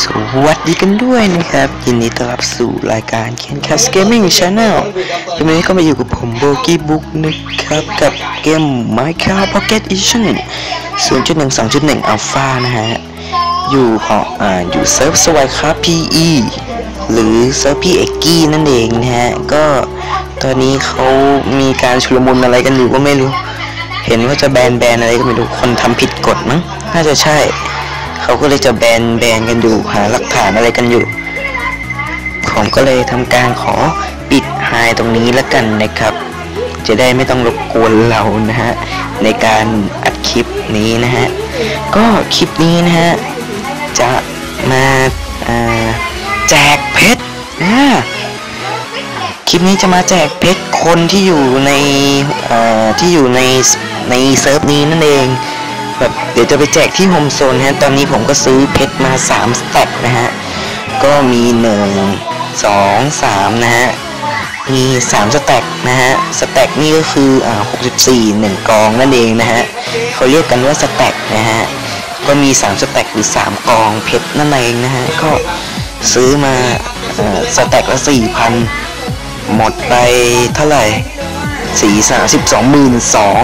สวัสดีกันด้วยนะครับ ยินดีต้อนรับสู่รายการ Ken c a s Gaming Channel วันนี้ก็มาอยู่กับผมโบกี้บุ๊กนะครับ กับเกม Minecraft Pocket Edition 0.1 2.1 Alpha นะฮะ อยู่ของอ่าอยู่เซิร์ฟสวายครับ PE หรือเซิร์ฟพี่เอกกี้นั่นเองนะฮะ ก็ตอนนี้เขามีการชุลมุนอะไรกันอยู่ก็ไม่รู้ เห็นว่าจะแบนแบนอะไรก็ไม่รู้ คนทำผิดกฎมั้ง น่าจะใช่ เขาก็เลยจะแบนแบนกันอยู่หาหลักฐานอะไรกันอยู่ ผมก็เลยทำการขอปิดไฮตรงนี้แล้วกันนะครับ จะได้ไม่ต้องรบกวนเรานะฮะในการอัดคลิปนี้นะฮะก็คลิปนี้นะฮะจะมาแจกเพชรนะคลิปนี้จะมาแจกเพชรคนที่อยู่ในที่อยู่ในในเซิร์ฟนี้นั่นเอง แบบเดี๋ยวจะไปแจกที่โฮมโซนฮะ ตอนนี้ผมก็ซื้อเพชรมา3สแต็กนะฮะ ก็มี 1 2 3 นะฮะ มี3สแต็กนะฮะ สแต็กนี่ก็คืออ่า64 1 กองนั่นเองนะฮะเขาเรียกกันว่าสแต็กนะฮะ ก็มี3สแต็กหรือ 3 กองเพชรนั่นเองนะฮะ ก็ซื้อมาเอ่อสแต็กละ 4,000 หมดไปเท่าไหร่สี่สามสิบสองหมื่นสอง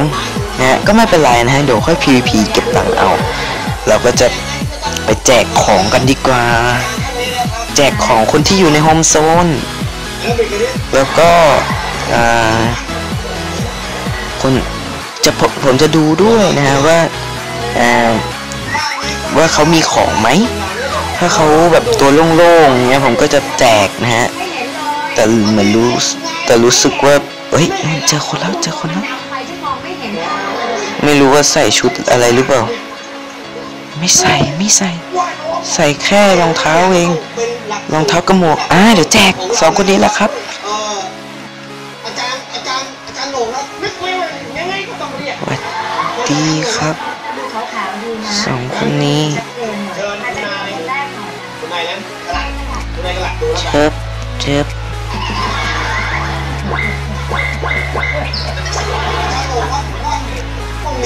นะฮะก็ไม่เป็นไรนะฮะเดี๋ยวค่อย PVP เก็บตังค์เอา เราก็จะไปแจกของกันดีกว่า แจกของคนที่อยู่ในโฮมโซน แล้วก็คนจะผมจะดูด้วยนะฮะว่าว่าเขามีของไหม ถ้าเขาแบบตัวโล่งๆเงี้ยผมก็จะแจกนะฮะ แต่เหมือนรู้แต่รู้สึกว่า เฮ้ยเจอคนแล้วเจอคนแล้ว ไม่รู้ว่าใส่ชุดอะไรหรือเปล่า ไม่ใส่ไม่ใส่ ใส่แค่รองเท้าเอง รองเท้ากระหมวกอ่าเดี๋ยวแจกสองคนนี้แหละครับเอ่ออาจารย์อาจารย์อาจารย์โหน่งครับนึกไว้ว่ายังไงก็ต้องเรียกสวัสดีครับสองคนนี้เชิญคุณนายคุณนายนั้นกระลัดคุณนายกระลัดดูแล้วกันเชิบ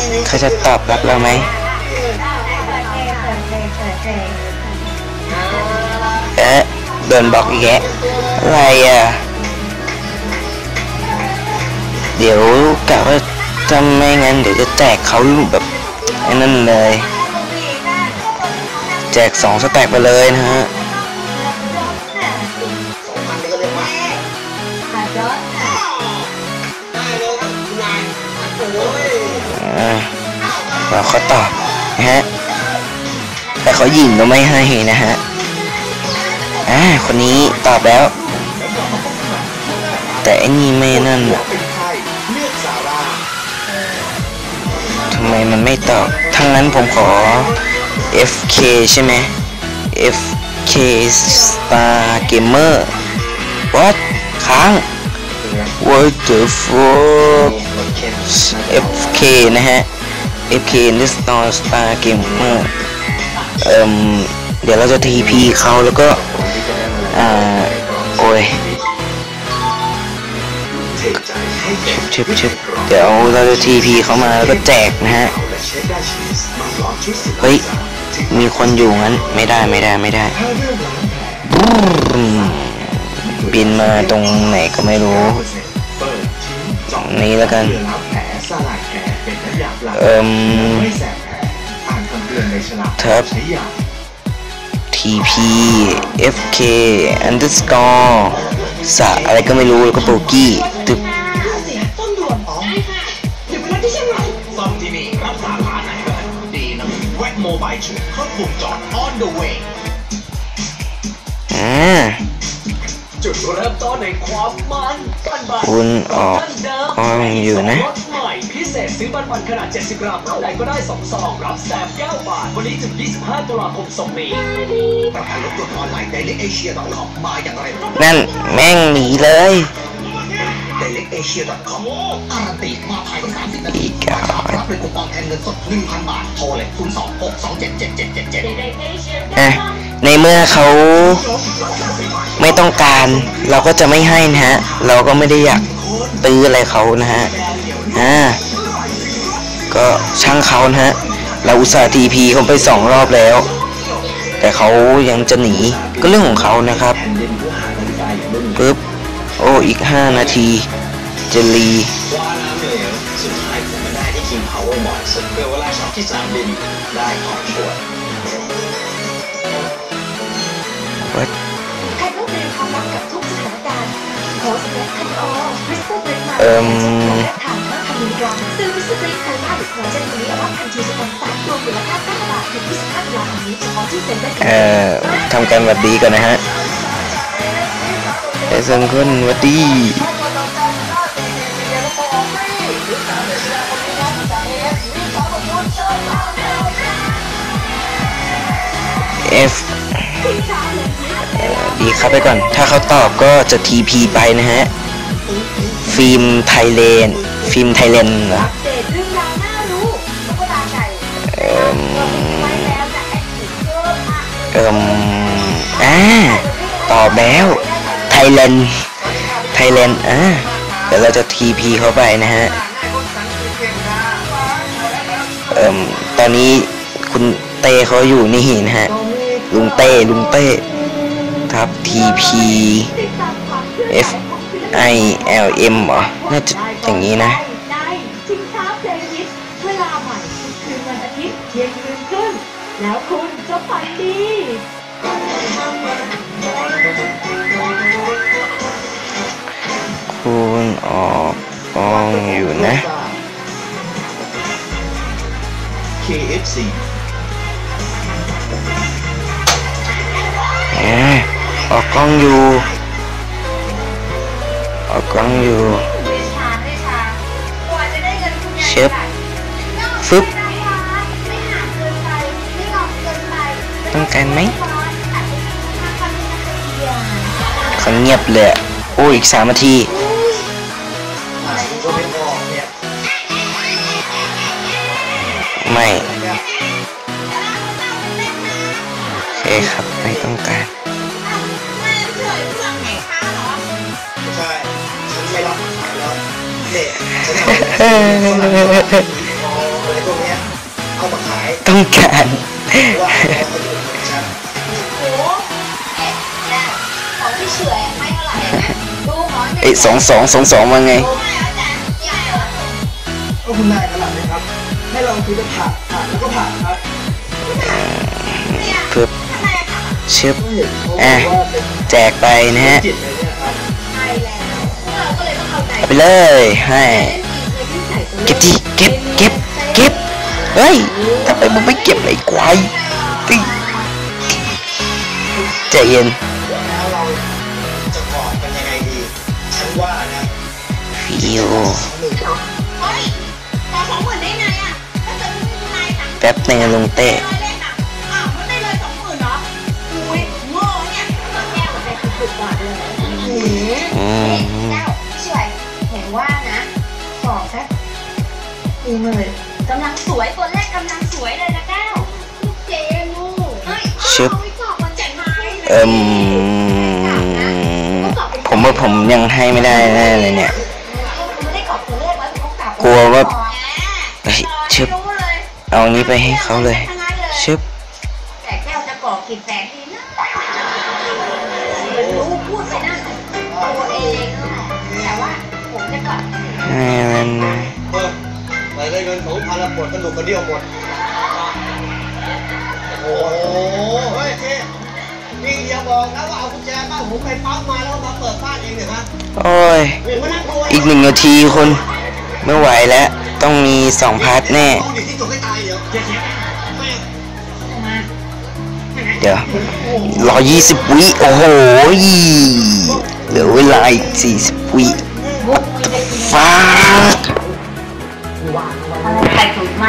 เชิบต้องรีวิวเขาจะตอบรับเราไหมเอ๊ะโดนบล็อกอีกแกอะไรอะ เดี๋ยวกะว่าถ้าไม่งั้นเดี๋ยวจะแจกเขาแบบไอ้นั่นเลย แจกสองสแต็กไปเลยนะฮะ เราเขาตอบนะฮะ แต่เขายิงก็ไม่ให้นะฮะ อ่า คนนี้ตอบแล้ว แต่อันนี้ไม่นั่นอะทำไมมันไม่ตอบทั้งนั้นผมขอ FK ใช่ไหม FK Star Gamer What ค้าง What the fuck FK นะฮะ FK Star Star Gamer เอ่มเดี๋ยวเราจะ TP เขาแล้วก็ อ่า โอ้ยชึบชึบเดี๋ยวเราจะ TP เขามาแล้วก็แจกนะฮะ เฮ้ย มีคนอยู่งั้น ไม่ได้ไม่ได้ไม่ได้ บรู๊มบินมาตรงไหนก็ไม่รู้นี่แล้วกันเอ่มทับ TP FK underscore สะอะไรก็ไม่รู้แล้วก็โบกี้ตึบต้นด่วนอ๋ออยู่เป็นที่เชียงใหม่ซ่อมที่นี่รับสา จร on the way อ่าจุดเริ่มต้นในความมันปันบันคุณออกกล้องอยู่นะรถใหม่พิเศษซื้อบันบันขนาด 70 กรัมเท่าไหร่ก็ได้2ซองรับแสบ9บาท วันนี้ถึง 25 ตุลาคมส่งนี้ประกันรถยนต์ออนไลน์ dailyAsia.com มาอย่างไรนั่นแม่งหนีเลย dailyAsia.com การันตีมาภายใน30นาทีอีกอะรับเป็นคูปองแทนเงินสด1,000 บาท โทรเลย026277777อะ ในเมื่อเขาไม่ต้องการเราก็จะไม่ให้นะฮะ เราก็ไม่ได้อยากตื้ออะไรเขานะฮะ อ่า ก็ช่างเขานะฮะ เราอุตส่าห์ทีพีเขาไปสองรอบแล้ว แต่เขายังจะหนีก็เรื่องของเขานะครับปึ๊บ โอ้ อีก5นาที จะรีว่าน้ำเหลวสุดท้ายผมมาได้ที่ King Power บ่อยสุดเกิดเวลาช็อปที่สามบินได้ของชวด วัดแพทย์ต้องเตรียมความรับกับทุกสถานการณ์โพสต์และคันออคริสตัลเบรกมาเอิ่มและทางห้าพันมิลลิกรัมซื้อวิสเบรกไทยาหรือคอลลาเจนตัวนี้เอาว่าทันทีจะเป็นสามตัวมูลค่า9บาทถึง25ตุลาคมนี้เฉพาะที่เซ็นทรัลเอ่อทำการหวัดดีก่อนนะฮะไอ้สังคนหวัดดี F เอ่อ ดีครับไปก่อน ถ้าเขาตอบก็จะ TP ไปนะฮะ ฟิล์มไทยเลน ฟิล์มไทยเลนเหรออัปเดตเรื่องราวน่ารู้ตุ๊กตาไก่เอิ่มไว้แล้วนะแอคทีฟเพิ่มอะเอิ่มอ่าตอบแล้วไทยแลนด์ไทยแลนด์อ่าเดี๋ยวเราจะ TP เข้าไปนะฮะ เอิ่มตอนนี้คุณเต้เขาอยู่นี่นะฮะ ลุงเต้ ลุงเต้ ครับ TP ติดตามความเคลื่อนไหว F ของศิลปิน I L M เหรอ น่าจะอย่างนี้นะในชิงช้าเพลงฮิตเวลาใหม่ทุกคืนวันอาทิตย์เที่ยงคืนครึ่งแล้วคุณจะฝันดีคุณออกกองอยู่นะ KFC แหม ออกกล้องอยู่ ออกกล้องอยู่ไม่ชาไม่ชากว่าจะได้เงินคุณยายเชฟฟึบไม่หาเกินไปไม่หลอกเกินไปต้องการไหมอาจจะมีทางความเป็นนักเรียนเขาเงียบเลยอะโอ้อีกสามนาทีอะผมก็ไม่ออกเนี่ยไม่โอเคครับ งที่เฉอยไม่เท่าไหร่นะดูหมอนเอ้ยสองสองสองสองมาไงดูไม่เอาแต่ใหญ่เหรอก็คุณนายขนาดนี้ครับให้เราคือจะผ่านผ่านแล้วก็ผ่านครับเนี่ยเพื่อทำไมอะคะเชิบก็เห็นเขาบอะอกว่าเป็นแจกไปนะฮะจิตเลยเนี่ยครับใช่แล้วพวกเราก็เลยต้องเอาใจเอาไปเลยให้เก็บดิเก็บเก็บเก็บเฮ้ยทำไมมึงไม่เก็บไอ้ควายติใจเย็นแล้วเราจะกอดกันยังไงดีฉันว่านะฟิวสองหมื่นเฮ้ยขอสองหมื่นได้ไงอะถ้าเกิดไม่มีนายสั่งแป๊บหนึงนะลุงเต้ร้อยเล่นอะอ้าวมั สี่หมื่นกำลังสวยตัวแรกกำลังสวยเลยนะแก้วลูกเจนูเฮ้ยชึบ เอาไว้ก่อนมันจะมาเอิ่มผมว่าผมยังให้ไม่ได้แน่เลยเนี่ยไม่ได้กรอบตัวเลขไว้เขากลับกลัวว่าแหมเฮ้ยชึบไม่รู้เลยเอาอันนี้ไปให้เขาเลยชึบ แต่แก้วจะก่อกินแสงดีนะไม่รู้พูดไปนั่นตัวเองนั่นแหละแต่ว่าผมจะก่อนให้มันนะเออ ไปได้เงินสองพันแล้วปวดกระดูกกระเดี่ยวหมด โอ้โหเฮ้ยเจ๊นี่อย่าบอกนะว่าเอากุญแจบ้านผมไปปั๊มมาแล้วมาเปิดบ้านเองเนี่ยฮะโอ้ยเห็นมานั่งดูอีกหนึ่งนาทีคุณไม่ไหวแล้ว ต้องมีสองพาร์ทแน่เอาดิที่จบให้ตายเดี๋ยวเจ๊แม่มาเดี๋ยวรอยี่สิบวิ โอ้โหเหลือเวลาอีกสี่สิบวิฟ้าอะไรไข่ตุ๋นไหม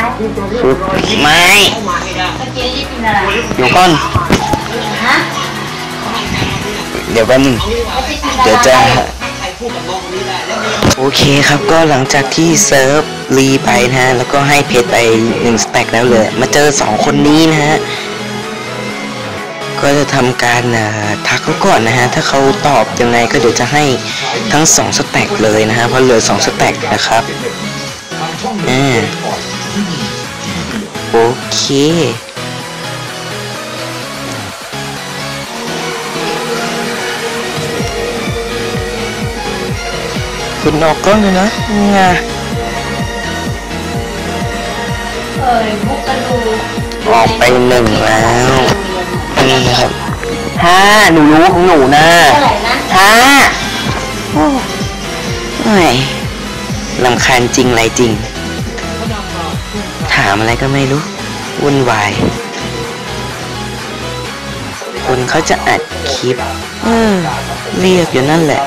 สุดไม่เข้ามาให้ได้เมื่อกี้ยี่กินอะไรเดี๋ยวก่อนเดี๋ยวแป๊บนึงเดี๋ยวจะโอเคครับก็หลังจากที่เซิร์ฟรีไปนะฮะ แล้วก็ให้เพจไปหนึ่งสแต็กแล้วเลย มาเจอสองคนนี้นะฮะ ก็จะทำการทักเขาก่อนนะฮะ ถ้าเขาตอบยังไงก็เดี๋ยวจะให้ทั้งสองสแต็กเลยนะฮะ เพราะเหลือสองสแต็กนะครับ โอเค คุณออกกล้องเลยนะงาเฮ้ยมุกกระดูออกไปหนึ่งแล้วนี่ครับห้าหนูรู้ของหนูนะถ้าโอ้ยลำคาญจริงไรจริงามอะไรก็ไม่รู้วุ่นวายคนเขาจะอัดคลิปเออเรียกอยู่นั่นแหละ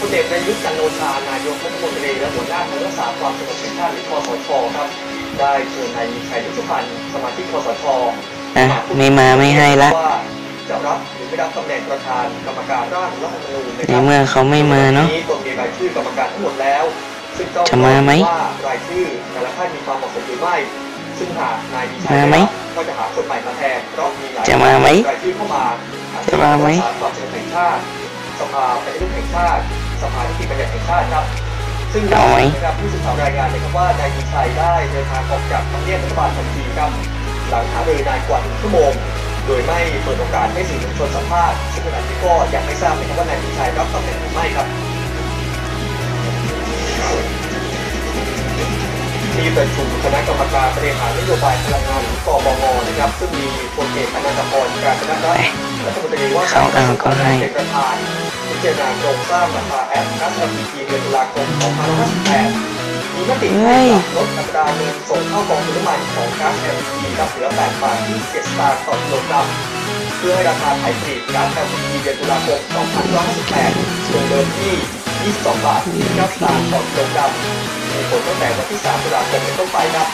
พลเอกประยุทธ์จันทร์โอชานายกรัฐมนตรีและหัวหน้าคณะรักษาความสงบแห่งชาติหรือคสชครับได้เชิญนายมีชัยรุชุพันธ์สมาชิกคสชอะไม่มาไม่ให้ละว่าจะรับหรือไม่รับตำแหน่งประธานกรรมการร่างรัฐธรรมนูญนะคในรับเมื่อเขาไม่มาเนาะตนมีรายชื่อกรรมการทั้งหมดแล้ว ซึ่งต้องจะมาไหมว่า รายชื่อแต่ละท่านมีความเหมาะสมหรือไม่ ซึ่งหากนายมีชัยมาไหมก็จะหาคนใหม่มาแทนเพราะมีหลายจะมาไหมรายชื่อเข้ามาจะมาไหมสภามสงบแห่งชาติสภาปฏิรูปแห่งชาติสภานิติบัญญัติแห่งชาติครับ ซึ่งล่าสุดนะครับผู้สื่อข่าวรายงานนะครับว่านายมีชัยได้เดินทางออกจากทำเนียบรัฐบาลทันทีครับหลังหารือนานกว่าหนึ่งชั่วโมงโดยไม่เปิดโอกาสให้สื่อมวลชนสัมภาษณ์ซึ่งขณะนี้ก็ยังไม่ทราบนะครับว่านายมีชัยรับตำแหน่งหรือไม่ครับ ที่ประชุมคณะกรรมการบริหารนโยบายพลังงานหรือกบงนะครับ ซึ่งมีพลเอกอนันตพรการชนะรัตน์รัฐมนตรีว่าการกระทรวงการเป็นประธานพิจารณาโครงสร้างราคาแอปนัด LPG เดือนตุลาคม2558มีมติให้ปรับลดอัตราเงินส่งเข้ากองทุนน้ำมันของก๊าซ LPG กับเหลือ8บาท27สตางค์ต่อกิโลกรัมเพื่อให้ราคาขายปลีกก๊าซ LPG เดือนตุลาคม2558คงเดิมที่ 22 บาท9สตางค์ต่อกิโลกรัม มีผลตั้งแต่วันที่ 3 ตุลาคมเป็นต้นไปครับ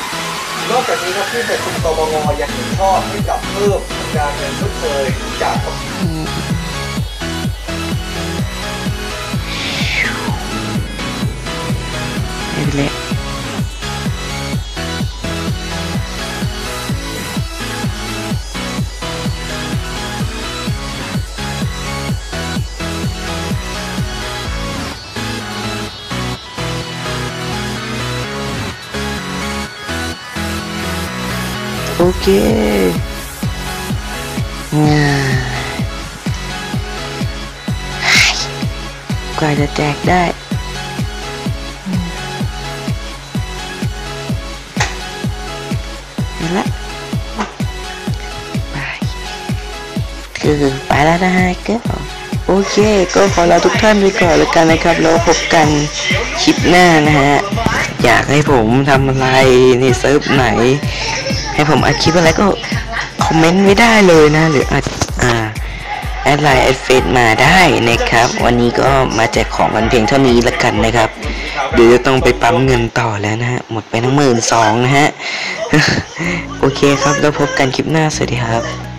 นอกจากนี้ครับที่ประชุมกบงยังเห็นชอบให้กับเพิ่มการเงินชดเชยจาก โอเคอ่ากว่าจะแจกได้ไปละไปคือไปแล้วนะฮะก็โอเค ก็ขอลาทุกท่านไปก่อนแล้วกันนะครับ แล้วพบกันคลิปหน้านะฮะ อยากให้ผมทำอะไรในเซิร์ฟไหน ให้ผมอัดคลิปอะไรก็คอมเมนต์ไม่ได้เลยนะ หรืออัดอ่าแอดไลน์แอดเฟซมาได้นะครับ วันนี้ก็มาแจกของกันเพียงเท่านี้ละกันนะครับ เดี๋ยวจะต้องไปปั๊มเงินต่อแล้วนะฮะ หมดไปทั้งหมื่นสองนะฮะ โอเคครับ แล้วพบกันคลิปหน้า สวัสดีครับ